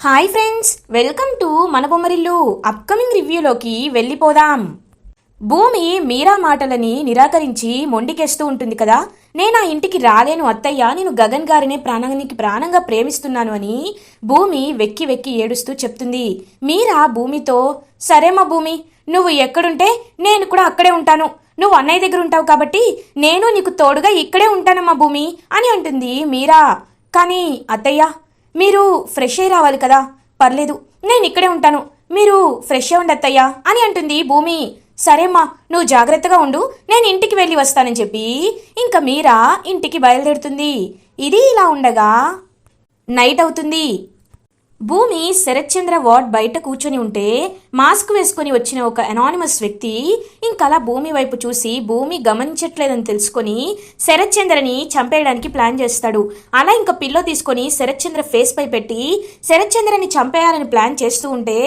Hi friends welcome to మన Bommarillu upcoming రివ్యూలోకి వెళ్ళిపోదాం. భూమి మీరా మాటలని నిరాకరించి మొండికేస్తూ ఉంటుంది కదా? నేను ఆ ఇంటికి రాలేను అత్తయ్య నేను గగన్ గారినే ప్రాణానికి ప్రాణంగా ప్రేమిస్తున్నాను అని భూమి వెక్కి వెక్కి ఏడుస్తూ చెప్తుంది. మీరా భూమితో సరేమా భూమి నువ్వు ఎక్కడుంటే నేను కూడా అక్కడే ఉంటాను. నువ్వు అన్నయ్య దగ్గర ఉంటావు కాబట్టి నేను నీకు తోడుగా ఇక్కడే ఉంటానమ్మా భూమి అని అంటుంది మీరా. కానీ అత్తయ్య మీరు ఫ్రెష్ అయి రావాలి కదా? పర్లేదు నేను ఇక్కడే ఉంటాను. మీరు ఫ్రెష్ ఉండత్తయ్యా అని అంటుంది భూమి. సరేమ్మా నువ్వు జాగ్రత్తగా ఉండు నేను ఇంటికి వెళ్ళి వస్తానని చెప్పి ఇంకా మీరా ఇంటికి బయలుదేరుతుంది. ఇది ఇలా ఉండగా నైట్ అవుతుంది. భూమి శరత్చంద్ర వార్డ్ బయట కూర్చొని ఉంటే మాస్క్ వేసుకొని వచ్చిన ఒక అనానిమస్ వ్యక్తి ఇంకలా భూమి వైపు చూసి భూమి గమనించట్లేదని తెలుసుకొని శరత్చంద్రని చంపేయడానికి ప్లాన్ చేస్తాడు. అలా ఇంకా పిల్లో తీసుకొని శరత్చంద్ర ఫేస్ పై పెట్టి శరత్చంద్రని చంపేయాలని ప్లాన్ చేస్తూ ఉంటే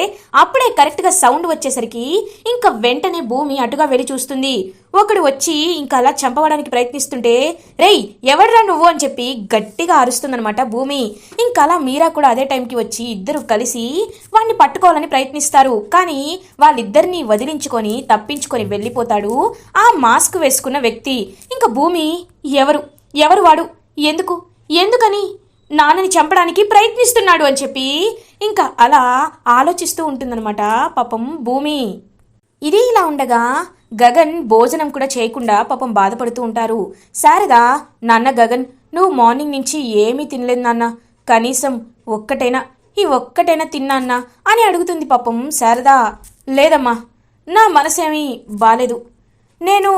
అప్పుడే కరెక్ట్గా సౌండ్ వచ్చేసరికి ఇంకా వెంటనే భూమి అటుగా వెళ్ళి చూస్తుంది. ఒకడు వచ్చి ఇంకా అలా చంపవడానికి ప్రయత్నిస్తుంటే రేయ్ ఎవడ్రా నువ్వు? అని చెప్పి గట్టిగా అరుస్తుందనమాట భూమి. ఇంకా అలా మీరా కూడా అదే టైంకి వచ్చి ఇద్దరు కలిసి వాడిని పట్టుకోవాలని ప్రయత్నిస్తారు. కానీ వాళ్ళిద్దరిని వదిలించుకొని తప్పించుకొని వెళ్ళిపోతాడు ఆ మాస్క్ వేసుకున్న వ్యక్తి. ఇంకా భూమి ఎవరు? ఎవరు వాడు? ఎందుకు? ఎందుకని? నాన్నని చంపడానికి ప్రయత్నిస్తున్నాడు అని చెప్పి ఇంకా అలా ఆలోచిస్తూ ఉంటుందన్నమాట పాపం భూమి. ఇది ఇలా ఉండగా గగన్ భోజనం కూడా చేయకుండా పాపం బాధపడుతూ ఉంటారు. శారదా నాన్న గగన్ నువ్వు మార్నింగ్ నుంచి ఏమీ తినలేదు నాన్న. కనీసం ఒక్కటైనా ఈ ఒక్కటైనా తిన్నాన్నా అని అడుగుతుంది పాపం శారదా. లేదమ్మా నా మనసేమీ బాలేదు. నేను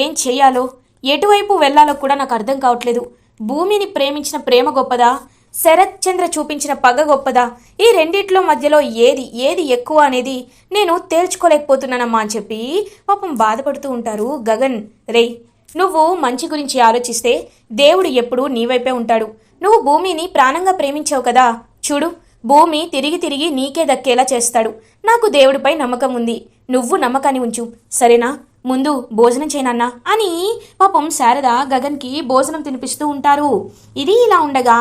ఏం చేయాలో ఎటువైపు వెళ్ళాలో కూడా నాకు అర్థం కావట్లేదు. భూమిని ప్రేమించిన ప్రేమ గొప్పదా? శరత్ చంద్ర చూపించిన పగ గొప్పదా? ఈ రెండిట్లో మధ్యలో ఏది ఏది ఎక్కువ అనేది నేను తేల్చుకోలేకపోతున్నానమ్మా అని చెప్పి పాపం బాధపడుతూ ఉంటారు గగన్. రేయ్ నువ్వు మంచి గురించి ఆలోచిస్తే దేవుడు ఎప్పుడూ నీ వైపే ఉంటాడు. నువ్వు భూమిని ప్రాణంగా ప్రేమించావు కదా. చూడు భూమి తిరిగి తిరిగి నీకే దక్కేలా చేస్తాడు. నాకు దేవుడిపై నమ్మకం ఉంది. నువ్వు నమ్మకాన్ని ఉంచు. సరేనా? ముందు భోజనం చేయనన్నా అని పాపం శారద గగన్కి భోజనం తినిపిస్తూ ఉంటారు. ఇది ఇలా ఉండగా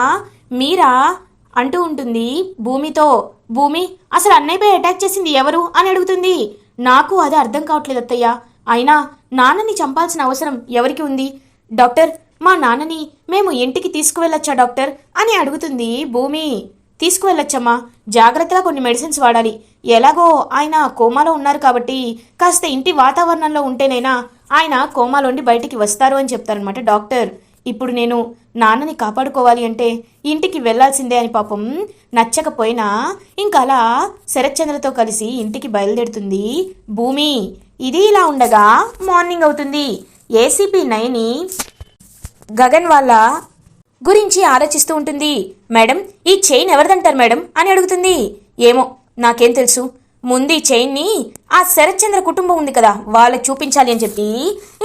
మీరా అంటూ ఉంటుంది. భూమితో భూమి అసలు అన్నయ్యపై అటాక్ చేసింది ఎవరు అని అడుగుతుంది. నాకు అది అర్థం కావట్లేదు అత్తయ్య. అయినా నాన్నని చంపాల్సిన అవసరం ఎవరికి ఉంది? డాక్టర్ మా నాన్నని మేము ఇంటికి తీసుకువెళ్ళొచ్చా డాక్టర్? అని అడుగుతుంది భూమి. తీసుకువెళ్ళొచ్చమ్మా. జాగ్రత్తగా కొన్ని మెడిసిన్స్ వాడాలి. ఎలాగో ఆయన కోమాలో ఉన్నారు కాబట్టి కాస్త ఇంటి వాతావరణంలో ఉంటేనైనా ఆయన కోమాలోండి బయటికి వస్తారు అని చెప్తారనమాట డాక్టర్. ఇప్పుడు నేను నాన్నని కాపాడుకోవాలి అంటే ఇంటికి వెళ్ళాల్సిందే అని పాపం నచ్చకపోయినా ఇంకా అలా శరత్చంద్రతో కలిసి ఇంటికి బయలుదేరుతుంది. భూమి ఇది ఇలా ఉండగా మార్నింగ్ అవుతుంది. ఏసీపీ నైని గగన్ వాళ్ళ గురించి ఆలోచిస్తూ ఉంటుంది. మేడం ఈ చైన్ ఎవరిదంటారు మేడం? అని అడుగుతుంది. ఏమో నాకేం తెలుసు. ముందు ఈ చైన్ని ఆ శరత్చంద్ర కుటుంబం ఉంది కదా వాళ్ళకి చూపించాలి అని చెప్పి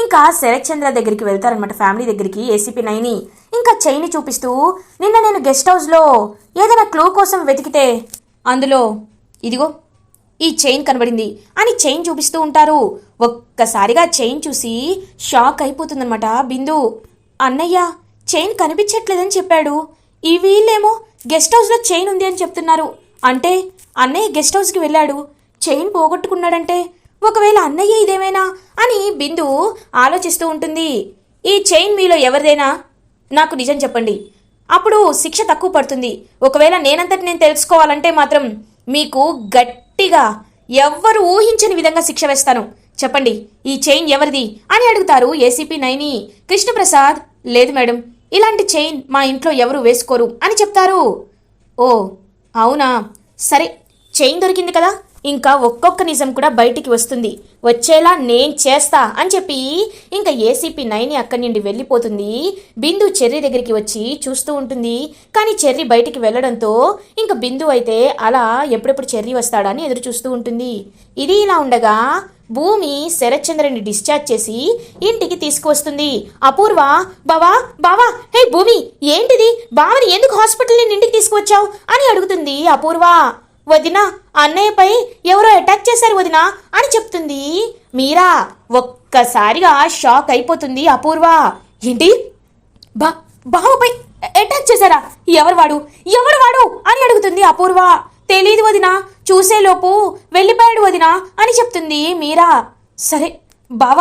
ఇంకా శరత్చంద్ర దగ్గరికి వెళ్తారనమాట ఫ్యామిలీ దగ్గరికి ఏసీపీ నైని. ఇంకా చైన్ని చూపిస్తూ నిన్న నేను గెస్ట్ హౌస్లో ఏదైనా క్లూ కోసం వెతికితే అందులో ఇదిగో ఈ చైన్ కనబడింది అని చైన్ చూపిస్తూ ఉంటారు. ఒక్కసారిగా చైన్ చూసి షాక్ అయిపోతుందన్నమాట. బిందు అన్నయ్య చైన్ కనిపించట్లేదని చెప్పాడు. ఈ వీళ్ళేమో గెస్ట్ హౌస్లో చైన్ ఉంది అని చెప్తున్నారు. అంటే అన్నయ్య గెస్ట్ హౌస్కి వెళ్ళాడు. చైన్ పోగొట్టుకున్నాడంటే ఒకవేళ అన్నయ్య ఇదేమైనా అని బిందు ఆలోచిస్తూ ఉంటుంది. ఈ చైన్ మీలో ఎవరిదైనా? నాకు నిజం చెప్పండి. అప్పుడు శిక్ష తక్కువ పడుతుంది. ఒకవేళ నేనంతటి నేను తెలుసుకోవాలంటే మాత్రం మీకు గట్టిగా ఎవ్వరు ఊహించని విధంగా శిక్ష వేస్తాను. చెప్పండి ఈ చైన్ ఎవరిది అని అడుగుతారు ఏసీపీ నైని. కృష్ణప్రసాద్ లేదు మేడం ఇలాంటి చైన్ మా ఇంట్లో ఎవరు వేసుకోరు అని చెప్తారు. ఓ అవునా? సరే చైన్ దొరికింది కదా? ఇంకా ఒక్కొక్క నిజం కూడా బయటికి వస్తుంది. వచ్చేలా నేను చేస్తా అని చెప్పి ఇంకా ఏసీపీ నైని అక్కడి నుండి వెళ్ళిపోతుంది. బిందు చెర్రీ దగ్గరికి వచ్చి చూస్తూ ఉంటుంది. కానీ చెర్రీ బయటికి వెళ్ళడంతో ఇంకా బిందు అయితే అలా ఎప్పుడెప్పుడు చెర్రీ వస్తాడని ఎదురు చూస్తూ ఉంటుంది. ఇది ఇలా ఉండగా భూమి శరత్చంద్రని డిశ్చార్జ్ చేసి ఇంటికి తీసుకువస్తుంది. అపూర్వ బావా బావా హే భూమి ఏంటిది? బావని ఎందుకు హాస్పిటల్ నుండి ఇంటికి తీసుకువచ్చావు? అని అడుగుతుంది అపూర్వ. వదిన అన్నయ్యపై ఎవరో అటాక్ చేశారు వదిన అని చెప్తుంది. మీరా ఒక్కసారిగా షాక్ అయిపోతుంది అపూర్వ. ఏంటి? బా బావపై అటాక్ చేశారా? ఎవరు వాడు ఎవరు వాడు అని అడుగుతుంది అపూర్వ. తెలీదు వదినా చూసేలోపు వెళ్ళిపోయాడు వదినా అని చెప్తుంది మీరా. సరే బావ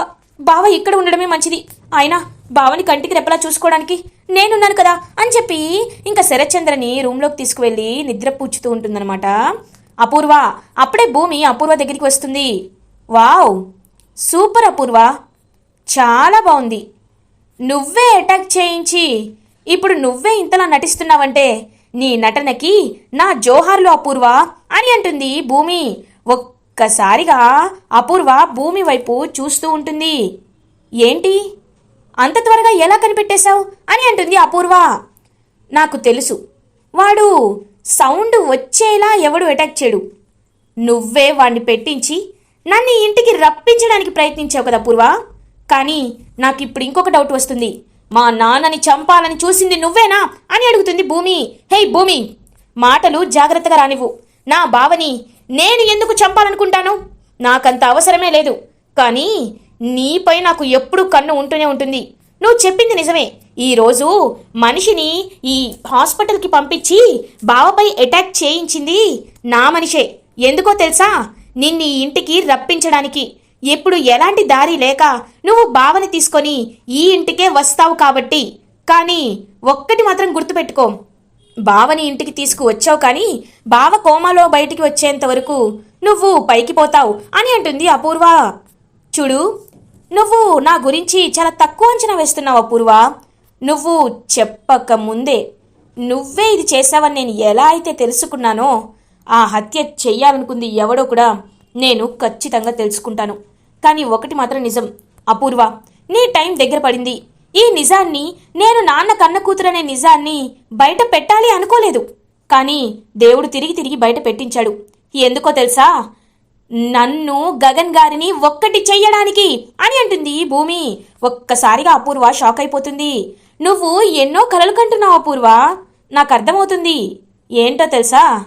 బావ ఇక్కడ ఉండడమే మంచిది. అయినా బావని కంటికి రెప్పలా చూసుకోవడానికి నేనున్నాను కదా అని చెప్పి ఇంకా శరత్చంద్రని రూమ్లోకి తీసుకువెళ్ళి నిద్ర పూచుతూ ఉంటుందన్నమాట. అపూర్వ అప్పుడే భూమి అపూర్వ దగ్గరికి వస్తుంది. Wow super Apoorva. చాలా బాగుంది. నువ్వే అటాక్ చేయించి ఇప్పుడు నువ్వే ఇంతలా నటిస్తున్నావంటే నీ నటనకి నా జోహార్లు అపూర్వ అని అంటుంది భూమి. ఒక్కసారిగా అపూర్వ భూమి వైపు చూస్తూ ఉంటుంది. ఏంటి? అంత త్వరగా ఎలా కనిపెట్టేశావు? అని అంటుంది అపూర్వ. నాకు తెలుసు. వాడు సౌండ్ వచ్చేలా ఎవడు అటాక్ చేయడు. నువ్వే వాణ్ణి పెట్టించి నన్ను ఇంటికి రప్పించడానికి ప్రయత్నించావు కదా పూర్వ కానీ నాకు ఇప్పుడు ఇంకొక డౌట్ వస్తుంది. మా నాన్నని చంపాలని చూసింది నువ్వేనా? అని అడుగుతుంది భూమి. హే భూమి మాటలు జాగ్రత్తగా రానివ్వు. నా బావని నేను ఎందుకు చంపాలనుకుంటాను? నాకంత అవసరమే లేదు. కానీ నీపై నాకు ఎప్పుడూ కన్ను ఉంటూనే ఉంటుంది. నువ్వు చెప్పింది నిజమే. ఈరోజు మనిషిని ఈ హాస్పిటల్కి పంపించి బావపై అటాక్ చేయించింది నా మనిషే. ఎందుకో తెలుసా? నిన్ను ఈ ఇంటికి రప్పించడానికి. ఎప్పుడు ఎలాంటి దారి లేక నువ్వు బావని తీసుకొని ఈ ఇంటికే వస్తావు కాబట్టి. కానీ ఒక్కటి మాత్రం గుర్తుపెట్టుకో. బావని ఇంటికి తీసుకువచ్చావు కానీ బావ కోమాలో బయటికి వచ్చేంత వరకు నువ్వు పైకి పోతావు అని అంటుంది అపూర్వ. చూడు నువ్వు నా గురించి చాలా తక్కువ అంచనా వేస్తున్నావు అపూర్వ నువ్వు చెప్పక ముందే నువ్వే ఇది చేశావని నేను ఎలా అయితే తెలుసుకున్నానో ఆ హత్య చెయ్యాలనుకుంది ఎవడో కూడా నేను ఖచ్చితంగా తెలుసుకుంటాను. కానీ ఒకటి మాత్రం నిజం. అపూర్వ నీ టైం దగ్గర పడింది. ఈ నిజాన్ని నేను నాన్న కన్న కూతురనే నిజాన్ని బయట పెట్టాలి అనుకోలేదు. కానీ దేవుడు తిరిగి తిరిగి బయట పెట్టించాడు. ఎందుకో తెలుసా? నన్ను గగన్ గారిని ఒక్కటి చెయ్యడానికి అని అంటుంది భూమి. ఒక్కసారిగా అపూర్వ షాక్ అయిపోతుంది. నువ్వు ఎన్నో కలలు కంటున్నావు అపూర్వ. నాకు అర్థమవుతుంది. ఏంటో తెలుసా?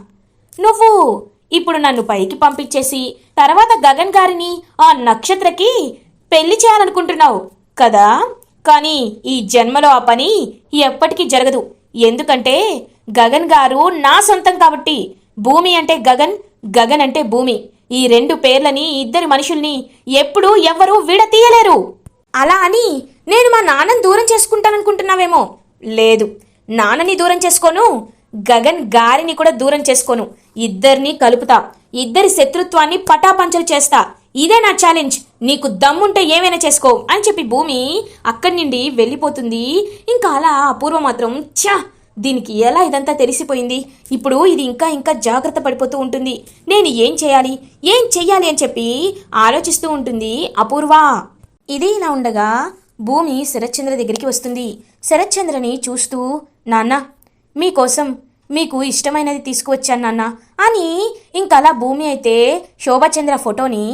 నువ్వు ఇప్పుడు నన్ను పైకి పంపించేసి తర్వాత గగన్ గారిని ఆ నక్షత్రకి పెళ్ళి చేయాలనుకుంటున్నావు కదా? కానీ ఈ జన్మలో ఆ పని ఎప్పటికీ జరగదు. ఎందుకంటే గగన్ గారు నా సొంతం కాబట్టి. భూమి అంటే గగన్ గగన్ అంటే భూమి. ఈ రెండు పేర్లని ఇద్దరి మనుషుల్ని ఎప్పుడూ ఎవ్వరూ విడతీయలేరు. అలా అని నేను మా నాన్నని దూరం చేసుకుంటాననుకుంటున్నావేమో. లేదు నాన్నని దూరం చేసుకోను గగన్ గారిని కూడా దూరం చేసుకోను. ఇద్దరిని కలుపుతా ఇద్దరి శత్రుత్వాన్ని పటాపంచలు చేస్తా. ఇదే నా ఛాలెంజ్ నీకు దమ్ముంటే ఏమైనా చేసుకో అని చెప్పి భూమి అక్కడి నుండి వెళ్ళిపోతుంది. ఇంకా అలా అపూర్వ మాత్రం ఛా! దీనికి ఎలా ఇదంతా తెలిసిపోయింది? ఇప్పుడు ఇది ఇంకా ఇంకా జాగ్రత్త పడిపోతూ ఉంటుంది. నేను ఏం చేయాలి? ఏం చెయ్యాలి అని చెప్పి ఆలోచిస్తూ ఉంటుంది అపూర్వ. ఇది ఇలా ఉండగా భూమి శరత్చంద్ర దగ్గరికి వస్తుంది. శరత్చంద్రని చూస్తూ నాన్న మీకోసం మీకు ఇష్టమైనది తీసుకువచ్చాను నాన్న అని ఇంకా అలా భూమి అయితే శోభాచంద్ర ఫోటోని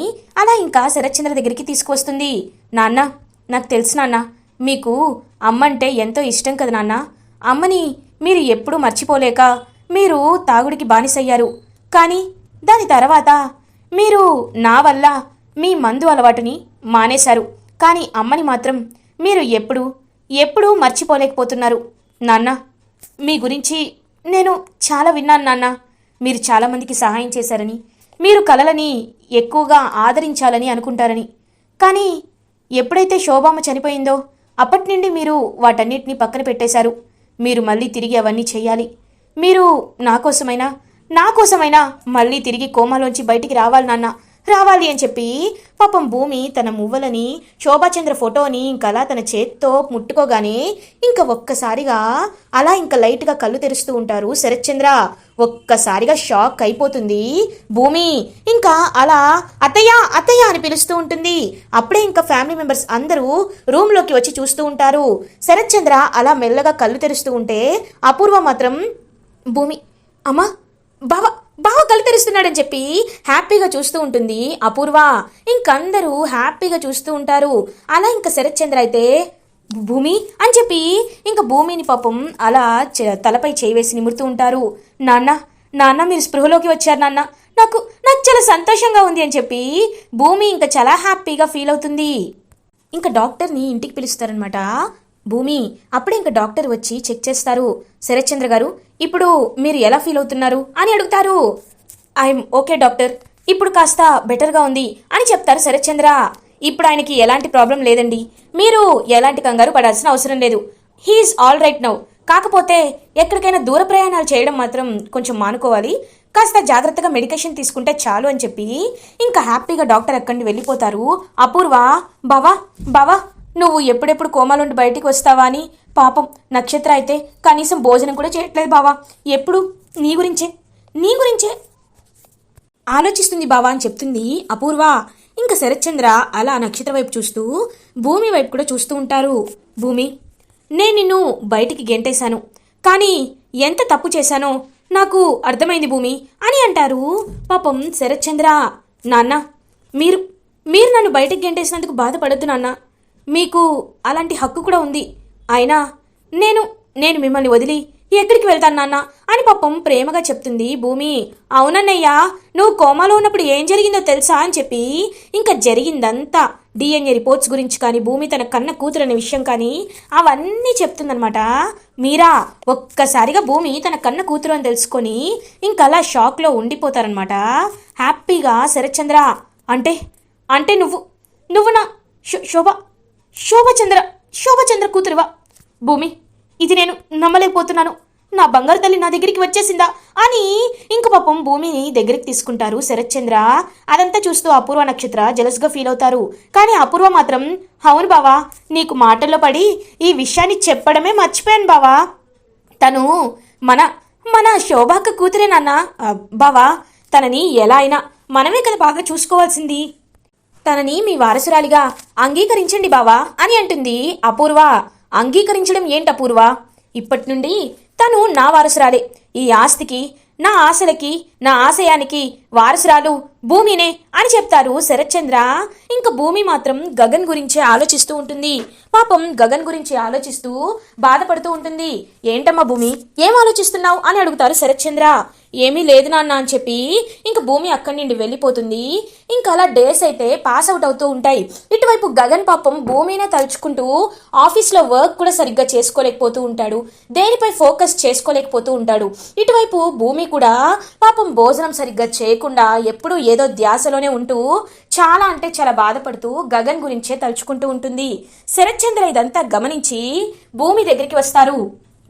అలా ఇంకా శరత్చంద్ర దగ్గరికి తీసుకువస్తుంది. నాన్న నాకు తెలుసు నాన్న మీకు అమ్మంటే ఎంతో ఇష్టం కదా నాన్న. అమ్మని మీరు ఎప్పుడూ మర్చిపోలేక మీరు తాగుడికి బానిసయ్యారు. కానీ దాని తర్వాత మీరు నా వల్ల మీ మందు అలవాటుని మానేశారు. కానీ అమ్మని మాత్రం మీరు ఎప్పుడు ఎప్పుడూ మర్చిపోలేకపోతున్నారు. నాన్న మీ గురించి నేను చాలా విన్నాను నాన్న. మీరు చాలామందికి సహాయం చేశారని మీరు కలలని ఎక్కువగా ఆదరించాలని అనుకుంటారని. కానీ ఎప్పుడైతే శోభామ చనిపోయిందో అప్పటి నుండి మీరు వాటన్నిటిని పక్కన పెట్టేశారు. మీరు మళ్ళీ తిరిగి అవన్నీ చేయాలి. మీరు నా కోసమైనా నా కోసమైనా మళ్ళీ తిరిగి కోమాలోంచి బయటికి రావాలి నాన్న. రావాలి అని చెప్పి పాపం భూమి తన మువ్వలని శోభాచంద్ర ఫోటోని ఇంకలా తన చేత్తో ముట్టుకోగానే ఇంకా ఒక్కసారిగా అలా ఇంకా లైట్గా కళ్ళు తెరుస్తూ ఉంటారు శరత్చంద్ర. ఒక్కసారిగా షాక్ అయిపోతుంది భూమి. ఇంకా అలా అత్తయ్య అత్తయ్య అని పిలుస్తూ ఉంటుంది. అప్పుడే ఇంకా ఫ్యామిలీ మెంబర్స్ అందరూ రూమ్లోకి వచ్చి చూస్తూ ఉంటారు. శరత్చంద్ర అలా మెల్లగా కళ్ళు తెరుస్తూ ఉంటే అపూర్వ మాత్రం భూమి అమ్మా బావ బాగా కళ్ళు చెప్పి హ్యాపీగా చూస్తూ ఉంటుంది అపూర్వ. ఇంకందరూ హ్యాపీగా చూస్తూ ఉంటారు. అలా ఇంకా శరత్చంద్ర అయితే భూమి అని చెప్పి ఇంకా భూమిని పాపం అలా తలపై చేయి వేసి నిమురుతూ ఉంటారు. నాన్న నాన్న మీరు స్పృహలోకి వచ్చారు నాన్న. నాకు నాకు చాలా సంతోషంగా ఉంది అని చెప్పి భూమి ఇంకా చాలా హ్యాపీగా ఫీల్ అవుతుంది. ఇంకా డాక్టర్ని ఇంటికి పిలుస్తారనమాట. భూమి అప్పుడే ఇంకా డాక్టర్ వచ్చి చెక్ చేస్తారు. శరత్చంద్ర గారు ఇప్పుడు మీరు ఎలా ఫీల్ అవుతున్నారు అని అడుగుతారు. ఐఎమ్ ఓకే డాక్టర్ ఇప్పుడు కాస్త బెటర్గా ఉంది అని చెప్తారు శరత్చంద్ర. ఇప్పుడు ఆయనకి ఎలాంటి ప్రాబ్లం లేదండి. మీరు ఎలాంటి కంగారు పడాల్సిన అవసరం లేదు. హీఈస్ ఆల్ రైట్ నౌ కాకపోతే ఎక్కడికైనా దూర ప్రయాణాలు చేయడం మాత్రం కొంచెం మానుకోవాలి. కాస్త జాగ్రత్తగా మెడికేషన్ తీసుకుంటే చాలు అని చెప్పి ఇంకా హ్యాపీగా డాక్టర్ అక్కడిని వెళ్ళిపోతారు. అపూర్వ బావా బావా నువ్వు ఎప్పుడెప్పుడు కోమాలుండి బయటికి వస్తావా అని పాపం నక్షత్ర అయితే కనీసం భోజనం కూడా చేయట్లేదు బావా. ఎప్పుడు? నీ గురించే. నీ గురించే. ఆలోచిస్తుంది బావా అని చెప్తుంది అపూర్వ. ఇంకా శరత్చంద్ర అలా నక్షత్ర వైపు చూస్తూ భూమి వైపు కూడా చూస్తూ ఉంటారు. భూమి నేను నిన్ను బయటికి గెంటేశాను. కానీ ఎంత తప్పు చేశానో నాకు అర్థమైంది భూమి అని అంటారు పాపం శరత్చంద్ర. నాన్న మీరు మీరు నన్ను బయటకు గెంటేసినందుకు బాధపడద్దు నాన్న. మీకు అలాంటి హక్కు కూడా ఉంది. అయినా నేను నేను మిమ్మల్ని వదిలి ఎక్కడికి వెళ్తాను నాన్న అని పాపం ప్రేమగా చెప్తుంది భూమి. అవునన్నయ్యా నువ్వు కోమాలో ఉన్నప్పుడు ఏం జరిగిందో తెలుసా అని చెప్పి ఇంకా జరిగిందంతా డిఎన్ఏ రిపోర్ట్స్ గురించి కానీ భూమి తన కన్న కూతురు అనే విషయం కానీ అవన్నీ చెప్తుందనమాట మీరా ఒక్కసారిగా భూమి తన కన్న కూతురు అని తెలుసుకొని ఇంకా అలా షాక్లో ఉండిపోతారనమాట హ్యాపీగా శరత్చంద్ర అంటే అంటే నువ్వు నువ్వు నా శో- శోభ శోభచంద్ర శోభచంద్ర కూతురువా? భూమి ఇది నేను నమ్మలేకపోతున్నాను. నా బంగారు తల్లి నా దగ్గరికి వచ్చేసిందా? అని ఇంక పాపం భూమిని దగ్గరికి తీసుకుంటారు శరత్చంద్ర. అదంతా చూస్తూ అపూర్వ నక్షత్ర జలస్గా ఫీల్ అవుతారు. కానీ అపూర్వ మాత్రం అవును బావా నీకు మాటల్లో పడి ఈ విషయాన్ని చెప్పడమే మర్చిపోయాను బావా. తను మన మన శోభాక కూతురే నాన్న. బావా తనని ఎలా అయినా మనమే కదా బాగా చూసుకోవాల్సింది. తనని మీ వారసురాలిగా అంగీకరించండి బావా అని అంటుంది అపూర్వ. అంగీకరించడం ఏంటి అపూర్వ? ఇప్పటి నుండి తను నా వారసురాలే. ఈ ఆస్తికి నా ఆశలకి నా ఆశయానికి వారసురాలు భూమినే అని చెప్తారు శరత్చంద్ర. ఇంకా భూమి మాత్రం గగన్ గురించే ఆలోచిస్తూ ఉంటుంది. పాపం గగన్ గురించి ఆలోచిస్తూ బాధపడుతూ ఉంటుంది. ఏంటమ్మా భూమి ఏం ఆలోచిస్తున్నావు అని అడుగుతారు శరత్చంద్ర. ఏమీ లేదు నాన్న అని చెప్పి ఇంక భూమి అక్కడి నుండి వెళ్ళిపోతుంది. ఇంకా అలా డేస్ అయితే పాస్ అవుట్ అవుతూ ఉంటాయి. ఇటువైపు గగన్ పాపం భూమినే తలుచుకుంటూ ఆఫీస్లో వర్క్ కూడా సరిగ్గా చేసుకోలేకపోతూ ఉంటాడు. దేనిపై ఫోకస్ చేసుకోలేకపోతూ ఉంటాడు. ఇటువైపు భూమి కూడా పాపం భోజనం సరిగ్గా చేయకు చేయకుండా ఎప్పుడూ ఏదో ధ్యాసలోనే ఉంటూ చాలా అంటే చాలా బాధపడుతూ గగన్ గురించే తలుచుకుంటూ ఉంటుంది. శరత్చంద్ర ఇదంతా గమనించి భూమి దగ్గరికి వస్తారు.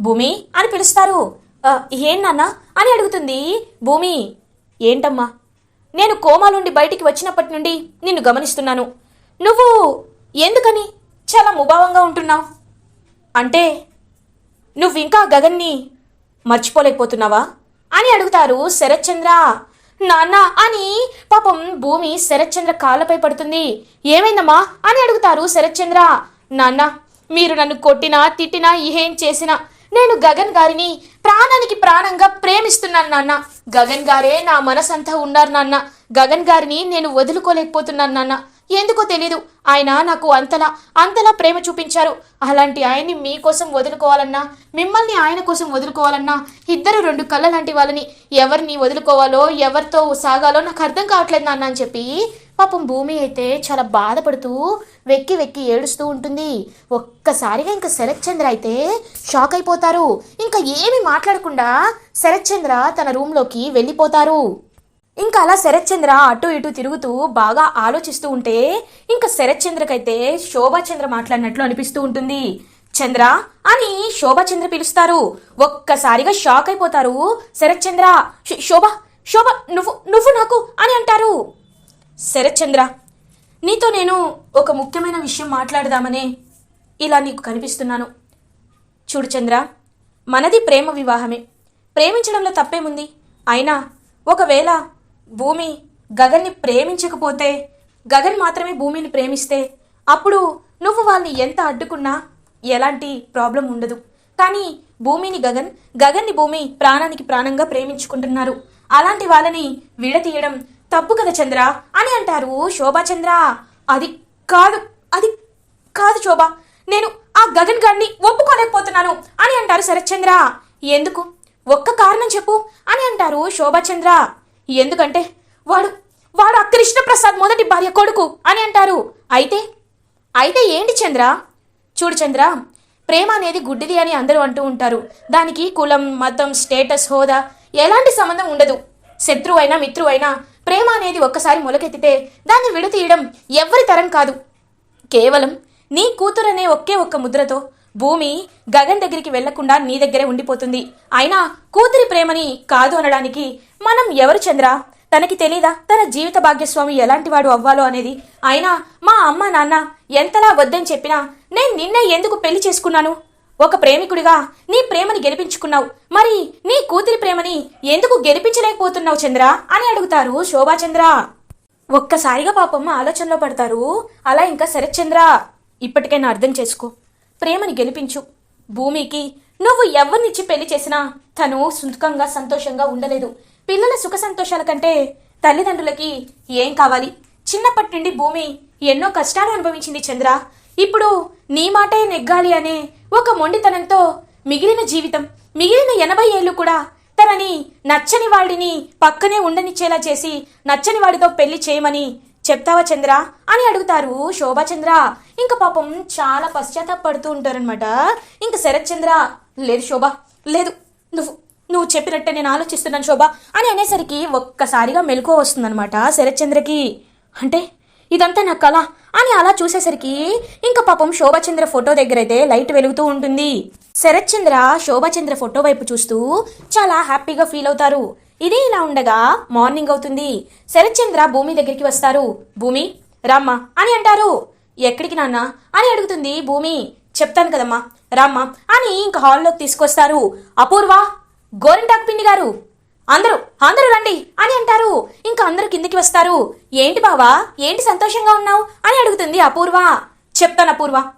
భూమి? అని పిలుస్తారు. ఏం నాన్న? అని అడుగుతుంది భూమి. ఏంటమ్మా? నేను కోమా నుండి బయటికి వచ్చినప్పటి నుండి నిన్ను గమనిస్తున్నాను. నువ్వు ఎందుకని చాలా ముభావంగా ఉంటున్నావు? అంటే నువ్వు ఇంకా గగన్ని మర్చిపోలేకపోతున్నావా? అని అడుగుతారు శరత్చంద్ర. నాన్న అని పాపం భూమి శరత్చంద్ర కాళ్ళపై పడుతుంది. ఏమైందమ్మా? అని అడుగుతారు శరత్చంద్ర. నాన్న మీరు నన్ను కొట్టినా తిట్టినా ఏం చేసినా నేను గగన్ గారిని ప్రాణానికి ప్రాణంగా ప్రేమిస్తున్నాను నాన్న. గగన్ గారే నా మనసంతా ఉన్నారు నాన్న. గగన్ గారిని నేను వదులుకోలేకపోతున్నాను నాన్న. ఎందుకో తెలీదు. ఆయన నాకు అంతలా అంతలా ప్రేమ చూపించారు. అలాంటి ఆయన్ని మీకోసం వదులుకోవాలన్నా మిమ్మల్ని ఆయన కోసం వదులుకోవాలన్నా ఇద్దరు రెండు కళ్ళ లాంటి వాళ్ళని ఎవరిని వదులుకోవాలో ఎవరితో సాగాలో నాకు అర్థం కావట్లేదు నాన్న అని చెప్పి పాపం భూమి అయితే చాలా బాధపడుతూ వెక్కి వెక్కి ఏడుస్తూ ఉంటుంది. ఒక్కసారిగా ఇంకా శరత్చంద్ర అయితే షాక్ అయిపోతారు. ఇంకా ఏమి మాట్లాడకుండా శరత్చంద్ర తన రూమ్లోకి వెళ్ళిపోతారు. ఇంకా అలా శరత్చంద్ర అటు ఇటు తిరుగుతూ బాగా ఆలోచిస్తూ ఉంటే ఇంకా శరత్చంద్రకైతే శోభాచంద్ర మాట్లాడినట్లు అనిపిస్తూ ఉంటుంది. చంద్ర అని శోభాచంద్ర పిలుస్తారు. ఒక్కసారిగా షాక్ అయిపోతారు. శరత్చంద్ర శోభ శోభ నువ్వు నువ్వు నాకు అని అంటారు. శరత్చంద్ర నీతో నేను ఒక ముఖ్యమైన విషయం మాట్లాడదామనే ఇలా నీకు కనిపిస్తున్నాను. చూడు చంద్ర మనది ప్రేమ వివాహమే. ప్రేమించడంలో తప్పేముంది? అయినా ఒకవేళ భూమి గగన్ని ప్రేమించకపోతే గగన్ మాత్రమే భూమిని ప్రేమిస్తే అప్పుడు నువ్వు వాళ్ళని ఎంత అడ్డుకున్నా ఎలాంటి ప్రాబ్లం ఉండదు. కానీ భూమిని గగన్ గగన్ని భూమి ప్రాణానికి ప్రాణంగా ప్రేమించుకుంటున్నారు. అలాంటి వాళ్ళని విడతీయడం తప్పు కదా చంద్ర? అని అంటారు శోభాచంద్ర అది కాదు అది కాదు శోభ. నేను ఆ గగన్ గారిని ఒప్పుకోలేకపోతున్నాను అని అంటారు శరత్చంద్ర ఎందుకు? ఒక్క కారణం చెప్పు అని అంటారు శోభాచంద్ర ఎందుకంటే వాడు వాడు ఆ కృష్ణప్రసాద్ మొదటి భార్య కొడుకు అని అంటారు. అయితే అయితే ఏంటి చంద్ర? చూడు చంద్ర ప్రేమ అనేది గుడ్డిది అని అందరూ అంటూ ఉంటారు. దానికి కులం మతం స్టేటస్ హోదా ఎలాంటి సంబంధం ఉండదు. శత్రువు అయినా మిత్రువు అయినా ప్రేమ అనేది ఒక్కసారి మొలకెత్తితే దాన్ని విడతీయడం ఎవ్వరి తరం కాదు. కేవలం నీ కూతురనే ఒకే ఒక్క ముద్రతో భూమి గగన్ దగ్గరికి వెళ్ళకుండా నీ దగ్గరే ఉండిపోతుంది. అయినా కూతురి ప్రేమని కాదు అనడానికి మనం ఎవరు చంద్ర? తనకి తెలీదా? తన జీవిత భాగ్యస్వామి ఎలాంటి వాడు అవ్వాలో అనేది? అయినా మా అమ్మ నాన్న ఎంతలా వద్దని చెప్పినా నేను నిన్నే ఎందుకు పెళ్ళి చేసుకున్నాను? ఒక ప్రేమికుడిగా నీ ప్రేమని గెలిపించుకున్నావు. మరి నీ కూతురి ప్రేమని ఎందుకు గెలిపించలేకపోతున్నావు చంద్ర? అని అడుగుతారు శోభాచంద్ర ఒక్కసారిగా పాపమ్మ ఆలోచనలో పడతారు. అలా ఇంకా శరత్చంద్ర ఇప్పటికైనా అర్థం చేసుకో. ప్రేమని గెలిపించు. భూమికి నువ్వు ఎవరినిచ్చి పెళ్ళి చేసినా తను సుఖంగా సంతోషంగా ఉండలేదు. పిల్లల సుఖ సంతోషాల కంటే తల్లిదండ్రులకి ఏం కావాలి? చిన్నప్పటి నుండి భూమి ఎన్నో కష్టాలు అనుభవించింది చంద్ర. ఇప్పుడు నీ మాటే నెగ్గాలి అనే ఒక మొండితనంతో మిగిలిన జీవితం మిగిలిన ఎనభై ఏళ్ళు కూడా తనని నచ్చని వాడిని పక్కనే ఉండనిచ్చేలా చేసి నచ్చని వాడితో పెళ్ళి చేయమని చెప్తావా చంద్ర? అని అడుగుతారు శోభాచంద్ర ఇంకా పాపం చాలా పశ్చాత్తాపడుతూ ఉంటారనమాట ఇంకా శరత్ చంద్ర లేదు శోభ లేదు నువ్వు నువ్వు చెప్పినట్టే నేను ఆలోచిస్తున్నాను శోభ అని అనేసరికి ఒక్కసారిగా మెలకువ వస్తుందనమాట శరత్ చంద్రకి అంటే ఇదంతా నా కళ అని అలా చూసేసరికి ఇంకా పాపం శోభచంద్ర ఫోటో దగ్గర అయితే లైట్ వెలుగుతూ ఉంటుంది. శరత్చంద్ర శోభచంద్ర ఫోటో వైపు చూస్తూ చాలా హ్యాపీగా ఫీల్ అవుతారు. ఇది ఇలా ఉండగా మార్నింగ్ అవుతుంది. శరత్చంద్ర భూమి దగ్గరికి వస్తారు. భూమి రామ్మ అని అంటారు. ఎక్కడికి నాన్న? అని అడుగుతుంది భూమి. చెప్తాను కదమ్మా. రామ్మా. అని ఇంక హాల్లోకి తీసుకొస్తారు. అపూర్వ గోరింటాకు పిండి గారు. అందరూ అందరూ రండి అని అంటారు. ఇంకా అందరూ కిందికి వస్తారు. ఏంటి బావా? ఏంటి సంతోషంగా ఉన్నావు? అని అడుగుతుంది అపూర్వ. చెప్తాను అపూర్వ.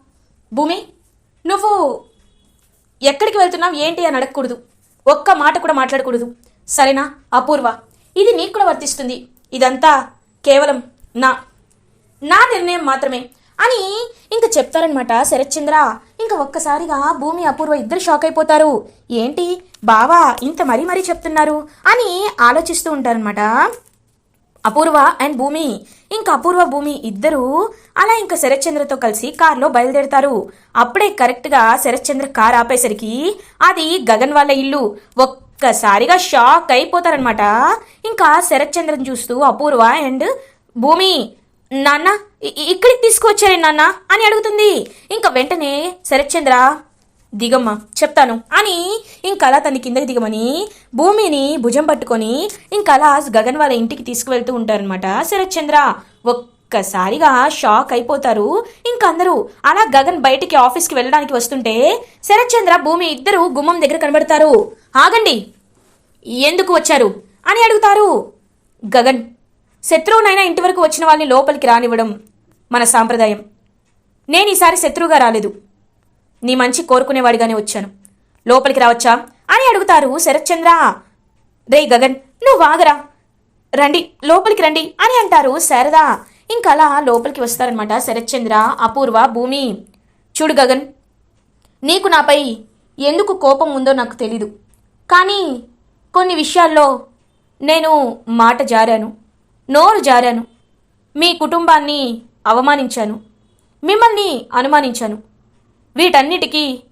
భూమి నువ్వు ఎక్కడికి వెళ్తున్నావు? ఏంటి అని అడగకూడదు. ఒక్క మాట కూడా మాట్లాడకూడదు. సరేనా అపూర్వ? ఇది నీకు కూడా వర్తిస్తుంది. ఇదంతా కేవలం నా నా నిర్ణయం మాత్రమే. అని ఇంకా చెప్తారనమాట శరత్చంద్ర. ఇంకా ఒక్కసారిగా భూమి అపూర్వ ఇద్దరు షాక్ అయిపోతారు. ఏంటి? బావా ఇంత మరీ మరీ చెప్తున్నారు అని ఆలోచిస్తూ ఉంటారనమాట. అపూర్వ అండ్ భూమి. ఇంకా అపూర్వ భూమి ఇద్దరు అలా ఇంకా శరత్చంద్రతో కలిసి కార్లో బయలుదేరుతారు. అప్పుడే కరెక్ట్గా శరత్చంద్ర కార్ ఆపేసరికి అది గగన్ వాళ్ళ ఇల్లు. ఒక్కసారిగా షాక్ అయిపోతారనమాట. ఇంకా శరత్చంద్రని చూస్తూ అపూర్వ అండ్ భూమి నాన్న ఇక్కడికి తీసుకువచ్చారే నాన్న? అని అడుగుతుంది. ఇంకా వెంటనే శరత్చంద్ర దిగమ్మా చెప్తాను. అని ఇంకలా తన కిందకి దిగమని భూమిని భుజం పట్టుకొని ఇంకలా గగన్ వాళ్ళ ఇంటికి తీసుకువెళ్తూ ఉంటారనమాట శరత్చంద్ర. ఒక్కసారిగా షాక్ అయిపోతారు. ఇంకందరూ అలా గగన్ బయటికి ఆఫీస్కి వెళ్ళడానికి వస్తుంటే శరత్చంద్ర భూమి ఇద్దరు గుమ్మం దగ్గర కనబడతారు. ఆగండి. ఎందుకు వచ్చారు? అని అడుగుతారు. గగన్ శత్రువునైనా ఇంటి వరకు వచ్చిన వాళ్ళని లోపలికి రానివ్వడం. మన సాంప్రదాయం. నేను ఈసారి శత్రువుగా రాలేదు. నీ మంచి కోరుకునేవాడిగానే వచ్చాను. లోపలికి రావచ్చా? అని అడుగుతారు శరత్చంద్ర. రే గగన్ నువ్వు వాగరా రండి లోపలికి రండి అని అంటారు శారదా. ఇంకా అలా లోపలికి వస్తారనమాట శరత్చంద్ర అపూర్వ భూమి. చూడు గగన్ నీకు నాపై ఎందుకు కోపం ఉందో నాకు తెలీదు. కానీ కొన్ని విషయాల్లో నేను మాట జారాను నోరు జారాను. మీ కుటుంబాన్ని అవమానించాను. మిమ్మల్ని అనుమానించాను. వీటన్నిటికీ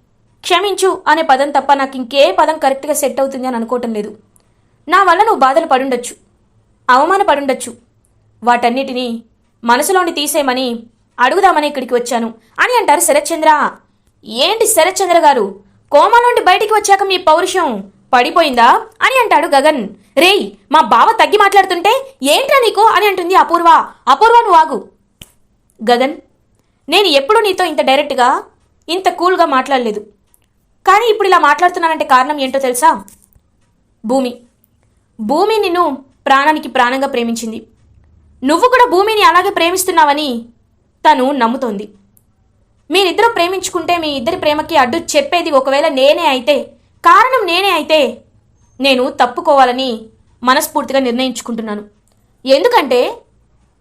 క్షమించు అనే పదం తప్ప నాకు ఇంకే పదం కరెక్ట్గా సెట్ అవుతుంది అని అనుకోవటం లేదు. నా వల్ల నువ్వు బాధలు పడుండొచ్చు. అవమానపడుండొచ్చు వాటన్నిటినీ మనసులోని తీసేయమని అడుగుదామని ఇక్కడికి వచ్చాను. అని అంటారు శరత్చంద్ర. ఏంటి శరత్చంద్ర గారు? కోమా నుండి బయటికి వచ్చాక మీ పౌరుషం పడిపోయిందా? అని అంటాడు గగన్. రేయ్ మా బావ తగ్గి మాట్లాడుతుంటే ఏంట్రా నీకు? అని అంటుంది అపూర్వ. అపూర్వ నువ్వు ఆగు. గగన్ నేను ఎప్పుడూ నీతో ఇంత డైరెక్ట్గా ఇంత కూల్గా మాట్లాడలేదు. కానీ ఇప్పుడు ఇలా మాట్లాడుతున్నానంటే కారణం ఏంటో తెలుసా? భూమి. భూమి నిన్ను ప్రాణానికి ప్రాణంగా ప్రేమించింది. నువ్వు కూడా భూమిని అలాగే ప్రేమిస్తున్నావని తను నమ్ముతోంది. మీరిద్దరూ ప్రేమించుకుంటే మీ ఇద్దరి ప్రేమకి అడ్డు చెప్పేది ఒకవేళ నేనే అయితే కారణం నేనే అయితే నేను తప్పుకోవాలని మనస్ఫూర్తిగా నిర్ణయించుకుంటున్నాను. ఎందుకంటే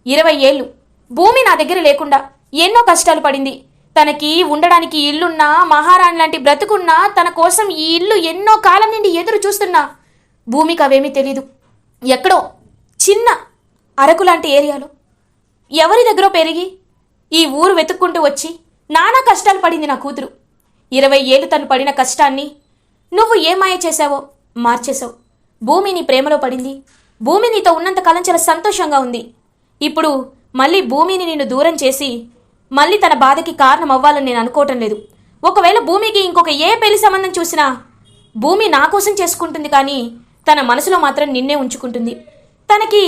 ఇరవై ఏళ్ళు భూమి నా దగ్గర లేకుండా ఎన్నో కష్టాలు పడింది. తనకి ఉండడానికి ఇల్లున్నా మహారాణి లాంటి బ్రతుకున్నా తన కోసం ఈ ఇల్లు ఎన్నో కాలం నుండి ఎదురు చూస్తున్నా. భూమికి అవేమీ తెలీదు. ఎక్కడో చిన్న అరకు లాంటి ఏరియాలో ఎవరి దగ్గర పెరిగి ఈ ఊరు వెతుక్కుంటూ వచ్చి నానా కష్టాలు పడింది నా కూతురు. ఇరవై ఏళ్ళు తను పడిన కష్టాన్ని నువ్వు ఏమాయ చేశావో మార్చేశావు. భూమి నీ ప్రేమలో పడింది. భూమి నీతో ఉన్నంతకాలం చాలా సంతోషంగా ఉంది. ఇప్పుడు మళ్ళీ భూమిని నిన్ను దూరం చేసి మళ్ళీ తన బాధకి కారణం అవ్వాలని నేను అనుకోవటం లేదు. ఒకవేళ భూమికి ఇంకొక ఏ పెళ్ళి సంబంధం చూసినా భూమి నా కోసం చేసుకుంటుంది కానీ తన మనసులో మాత్రం నిన్నే ఉంచుకుంటుంది. తనకి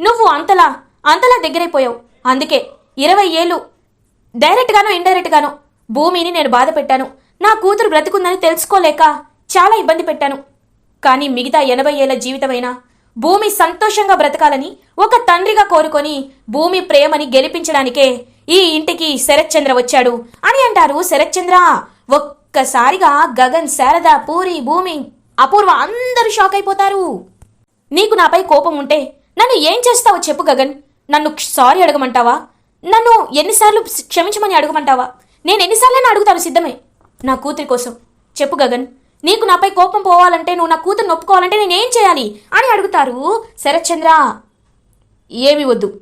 నువ్వు అంతలా అంతలా దగ్గరైపోయావు అందుకే ఇరవై ఏళ్ళు డైరెక్ట్గానో ఇండైరెక్ట్గానో భూమిని నేను బాధ పెట్టాను. నా కూతురు బ్రతుకుందని తెలుసుకోలేక చాలా ఇబ్బంది పెట్టాను. కానీ మిగతా ఎనభై ఏళ్ళ జీవితమైనా భూమి సంతోషంగా బ్రతకాలని ఒక తండ్రిగా కోరుకొని భూమి ప్రేమని గెలిపించడానికే ఈ ఇంటికి శరత్చంద్ర వచ్చాడు. అని అంటారు శరత్చంద్ర. ఒక్కసారిగా గగన్ శారద పూరి భూమి అపూర్వ అందరూ షాక్ అయిపోతారు. నీకు నాపై కోపం ఉంటే నన్ను ఏం చేస్తావో చెప్పు గగన్. నన్ను సారీ అడగమంటావా? నన్ను ఎన్నిసార్లు క్షమించమని అడగమంటావా? నేను ఎన్నిసార్లైనా అడుగుతాను సిద్ధమే. నా కూతురి కోసం చెప్పు గగన్. నీకు నాపై కోపం పోవాలంటే నువ్వు నా కూతురు నొప్పుకోవాలంటే నేనేం చేయాలి? అని అడుగుతారు శరత్చంద్ర. ఏమి వద్దు.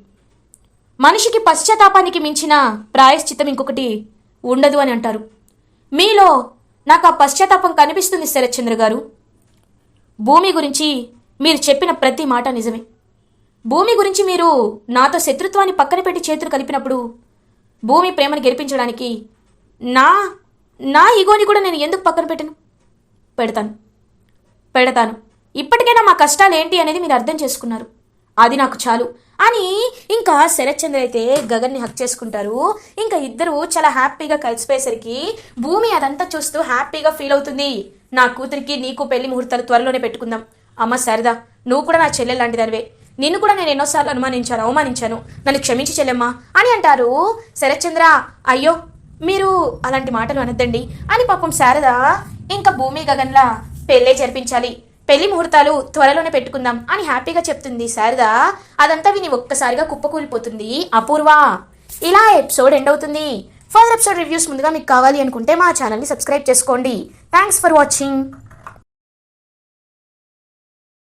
మనిషికి పశ్చాత్తాపానికి మించిన ప్రాయశ్చిత్తం ఇంకొకటి ఉండదు అని అంటారు. మీలో నాకు ఆ పశ్చాత్తాపం కనిపిస్తుంది శరత్చంద్ర గారు. భూమి గురించి మీరు చెప్పిన ప్రతి మాట నిజమే. భూమి గురించి మీరు నాతో శత్రుత్వాన్ని పక్కన పెట్టి చేతులు కలిపినప్పుడు భూమి ప్రేమను గెలిపించడానికి నా నా ఈగోని కూడా నేను ఎందుకు పక్కన పెట్టను? పెడతాను. పెడతాను. ఇప్పటికైనా మా కష్టాలు ఏంటి అనేది మీరు అర్థం చేసుకున్నారు. అది నాకు చాలు. అని ఇంకా శరత్చంద్ర అయితే గగన్ని హక్ చేసుకుంటారు. ఇంకా ఇద్దరు చాలా హ్యాపీగా కలిసిపోయేసరికి భూమి అదంతా చూస్తూ హ్యాపీగా ఫీల్ అవుతుంది. నా కూతురికి నీకు పెళ్ళి ముహూర్తాలు త్వరలోనే పెట్టుకుందాం. అమ్మ శారదా నువ్వు కూడా నా చెల్లెలు లాంటిదానివే. నిన్ను కూడా నేను ఎన్నోసార్లు అనుమానించాను అవమానించాను. నన్ను క్షమించి చెల్లెమ్మా. అని అంటారు శరత్చంద్ర. అయ్యో మీరు అలాంటి మాటలు అనద్దండి. అని పాపం శారద ఇంకా భూమి గగన్లా పెళ్ళే జరిపించాలి. పెళ్ళి ముహూర్తాలు త్వరలోనే పెట్టుకుందాం అని హ్యాపీగా చెప్తుంది శారద. అదంతా విని ఒక్కసారిగా కుప్పకూలిపోతుంది అపూర్వ ఇలా ఎపిసోడ్ ఎండ్ అవుతుంది. ఫర్దర్ ఎపిసోడ్ రివ్యూస్ ముందుగా మీకు కావాలి అనుకుంటే మా ఛానల్ని సబ్స్క్రైబ్ చేసుకోండి. Thanks for watching.